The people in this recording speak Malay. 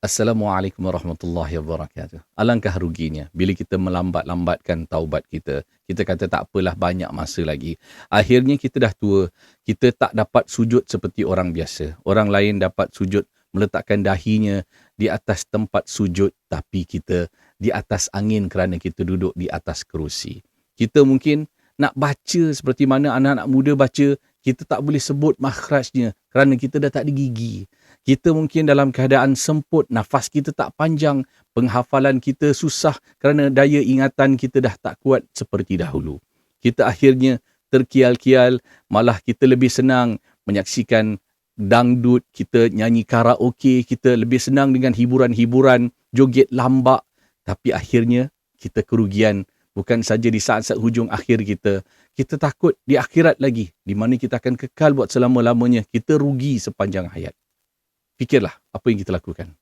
Assalamualaikum warahmatullahi wabarakatuh. Alangkah ruginya bila kita melambat-lambatkan taubat kita. Kita kata tak apalah banyak masa lagi. Akhirnya kita dah tua, kita tak dapat sujud seperti orang biasa. Orang lain dapat sujud meletakkan dahinya di atas tempat sujud tapi kita di atas angin kerana kita duduk di atas kerusi. Kita mungkin nak baca seperti mana anak-anak muda baca, kita tak boleh sebut makhrajnya kerana kita dah tak ada gigi kita mungkin dalam keadaan semput, nafas kita tak panjang, penghafalan kita susah kerana daya ingatan kita dah tak kuat seperti dahulu. Kita akhirnya terkial-kial, malah kita lebih senang menyaksikan dangdut, kita nyanyi karaoke, kita lebih senang dengan hiburan-hiburan, joget lambak. Tapi akhirnya kita kerugian bukan saja di saat-saat hujung akhir kita. Kita takut di akhirat lagi, di mana kita akan kekal buat selama-lamanya. Kita rugi sepanjang hayat fikirlah apa yang kita lakukan.